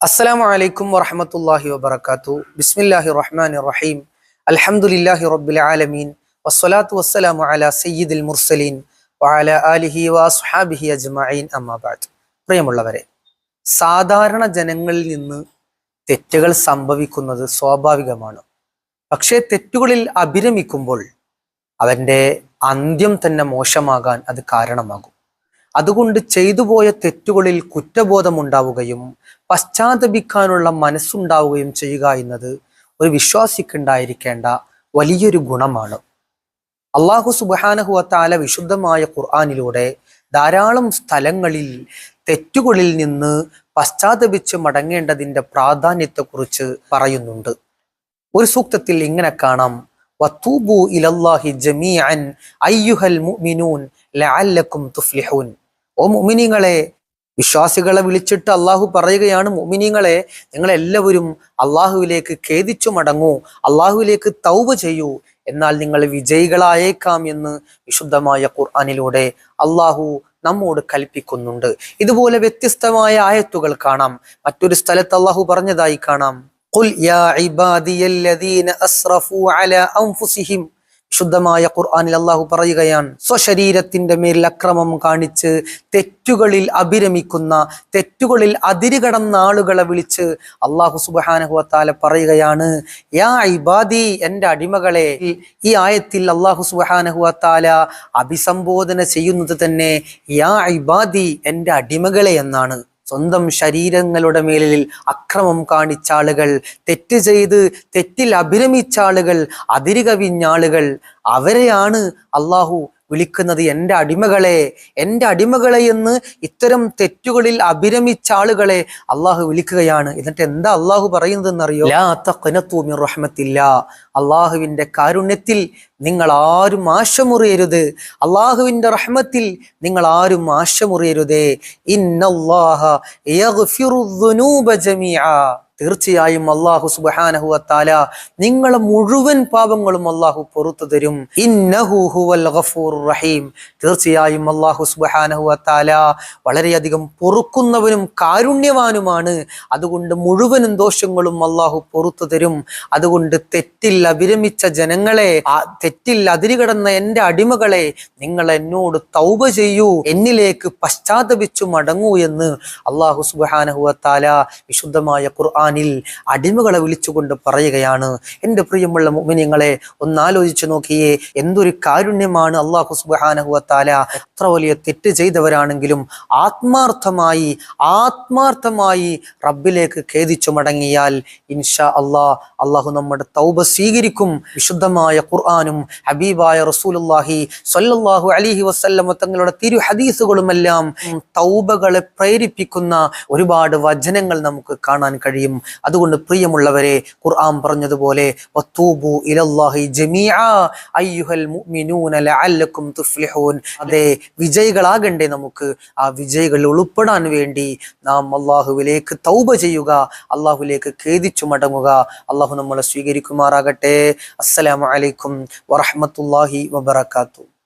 അസ്സലാമു അലൈക്കും വറഹമത്തല്ലാഹി വബർക്കാത്തു ബിസ്മില്ലാഹി റഹ്മാൻ റഹീം. അലഹമുല്ലാഹി റബ്ബിൽ ആലമീൻ. വസ്സലാത്തു വസ്സലാമു അലാ സയ്യിദുൽ മുർസലീൻ. വഅല ആലിഹി വഅസ്ഹാബിഹി അജ്മഈൻ. അമ്മാബാദ് പ്രിയമുള്ളവരെ സാധാരണ ജനങ്ങളിൽ നിന്ന് തെറ്റുകൾ സംഭവിക്കുന്നത് സ്വാഭാവികമാണ്. പക്ഷേ തെറ്റുകളിൽ അഭിരമിക്കുമ്പോൾ അവന്റെ അന്ത്യം തന്നെ മോശമാകാൻ അത് കാരണമാകും. അതുകൊണ്ട് ചെയ്തു പോയ തെറ്റുകളിൽ കുറ്റബോധമുണ്ടാവുകയും പശ്ചാത്തപിക്കാനുള്ള മനസ്സുണ്ടാവുകയും ചെയ്യുക എന്നത് ഒരു വിശ്വാസിക്കുണ്ടായിരിക്കേണ്ട വലിയൊരു ഗുണമാണ്. അള്ളാഹു സുബാനഹുവത്താല വിശുദ്ധമായ ഖുർആാനിലൂടെ ധാരാളം സ്ഥലങ്ങളിൽ തെറ്റുകളിൽ നിന്ന് പശ്ചാത്തപിച്ച് മടങ്ങേണ്ടതിന്റെ പ്രാധാന്യത്തെക്കുറിച്ച് പറയുന്നുണ്ട്. ഒരു സൂക്തത്തിൽ ഇങ്ങനെ കാണാം. വത്തൂബു ഇലല്ലാഹി ജമീഅൻ അയ്യുഹൽ മുഅ്മിനൂൻ ലഅല്ലക്കും തുഫ്ലിഹൂൻ. ഓ മുമിനിങ്ങളെ വിശ്വാസികളെ വിളിച്ചിട്ട് അള്ളാഹു പറയുകയാണ് മുമിനിങ്ങളെ നിങ്ങൾ എല്ലാവരും അള്ളാഹുവിലേക്ക് ഖേദിച്ചു മടങ്ങൂ അള്ളാഹുവിലേക്ക് തൗവ് ചെയ്യൂ. എന്നാൽ നിങ്ങൾ വിജയികളായേക്കാം എന്ന് വിശുദ്ധമായ ഖുർആാനിലൂടെ അള്ളാഹു നമ്മോട് കൽപ്പിക്കുന്നുണ്ട്. ഇതുപോലെ വ്യത്യസ്തമായ ആയത്തുകൾ കാണാം. മറ്റൊരു സ്ഥലത്ത് അള്ളാഹു പറഞ്ഞതായി കാണാം. ഖുൽ യാ ഇബാദിയല്ലദീന അസ്റഫു അലാ അൻഫുസിഹിം ശുദ്ധമായ ഖുർആാനിൽ അള്ളാഹു പറയുകയാണ് സ്വശരീരത്തിന്റെ മേൽ അക്രമം കാണിച്ച് തെറ്റുകളിൽ അഭിരമിക്കുന്ന തെറ്റുകളിൽ അതിരുകടന്ന ആളുകളെ വിളിച്ച് അള്ളാഹു സുബഹാനഹുവത്താല പറയുകയാണ് യാ ഇബാദി എന്റെ അടിമകളെ ഈ ആയത്തിൽ അള്ളാഹു സുബഹാനഹുവത്താല അഭിസംബോധന ചെയ്യുന്നത് തന്നെ യാ ഇബാദി എന്റെ അടിമകളെ എന്നാണ്. സ്വന്തം ശരീരങ്ങളുടെ മേലിൽ അക്രമം കാണിച്ച ആളുകൾ തെറ്റ് ചെയ്ത് തെറ്റിൽ അഭിരമിച്ച ആളുകൾ അവരെയാണ് അള്ളാഹു വിളിക്കുന്നത് എന്റെ അടിമകളെ എന്റെ അടിമകളെ എന്ന് ഇത്തരം തെറ്റുകളിൽ അഭിരമിച്ച ആളുകളെ അള്ളാഹു വിളിക്കുകയാണ്. എന്നിട്ട് എന്താ അള്ളാഹു പറയുന്നതെന്നറിയോ? ലാ തഖ്നതു മിർ റഹ്മത്തില്ല. അള്ളാഹുവിന്റെ കാരുണ്യത്തിൽ നിങ്ങൾ ആരും ആശമുറിയരുത്. അള്ളാഹുവിന്റെ റഹ്മത്തിൽ നിങ്ങൾ ആരും ആശമുറിയരുതേ. ഇന്നല്ലാഹ തീർച്ചയായും അള്ളാഹു സുബാനഹുവത്താല നിങ്ങളെ മുഴുവൻ പാപങ്ങളും അള്ളാഹു പുറത്തു തരും. റഹീം. തീർച്ചയായും അള്ളാഹു സുബാനഹുവത്താല വളരെയധികം പൊറുക്കുന്നവനും കാരുണ്യവാനുമാണ്. അതുകൊണ്ട് മുഴുവനും ദോഷങ്ങളും അള്ളാഹു പുറത്തു തരും. അതുകൊണ്ട് തെറ്റിൽ അഭിരമിച്ച ജനങ്ങളെ തെറ്റിൽ അതിരുകടന്ന എന്റെ അടിമകളെ നിങ്ങൾ എന്നോട് തൗബ ചെയ്യൂ. എന്നിലേക്ക് പശ്ചാത്തപിച്ചു മടങ്ങൂ എന്ന് അള്ളാഹു സുബാനഹുവത്താല വിശുദ്ധമായ ഖുർആൻ ഖുർആാനിൽ അടിമകളെ വിളിച്ചുകൊണ്ട് പറയുകയാണ്. എന്റെ പ്രിയമുള്ള മുമിനിങ്ങളെ ഒന്നാലോചിച്ചു നോക്കിയേ എന്തൊരു കാരുണ്യമാണ് അള്ളാഹു സുബാനഹുവത്താല എത്ര വലിയ തെറ്റ് ചെയ്തവരാണെങ്കിലും ആത്മാർത്ഥമായി ആത്മാർത്ഥമായി റബ്ബിലേക്ക് ഖേദിച്ചു മടങ്ങിയാൽ ഇൻഷാ അള്ളാ അള്ളാഹു നമ്മുടെ തൗബ സ്വീകരിക്കും. വിശുദ്ധമായ ഖുർആാനും ഹബീബായ റസൂലുല്ലാഹി സല്ലാഹു അലിഹി വസ്ല്ലം തങ്ങളുടെ തിരു ഹദീസുകളുമെല്ലാം തൗബകളെ പ്രേരിപ്പിക്കുന്ന ഒരുപാട് വചനങ്ങൾ നമുക്ക് കാണാൻ കഴിയും. അതുകൊണ്ട് പ്രിയമുള്ളവരെ ഖുർആൻ പറഞ്ഞതുപോലെ അതെ വിജയികളാകണ്ടേ നമുക്ക്. ആ വിജയികളിൽ ഉൾപ്പെടാൻ വേണ്ടി നാം അള്ളാഹുവിലേക്ക് തൗബ ചെയ്യുക അള്ളാഹുലേക്ക് ഖേദിച്ചു മടങ്ങുക. അള്ളാഹു നമ്മളെ സ്വീകരിക്കുമാറാകട്ടെ. അസ്സലാമലൈക്കും അലൈക്കും വറഹ്മത്തുള്ളാഹി വബറകാതുഹു.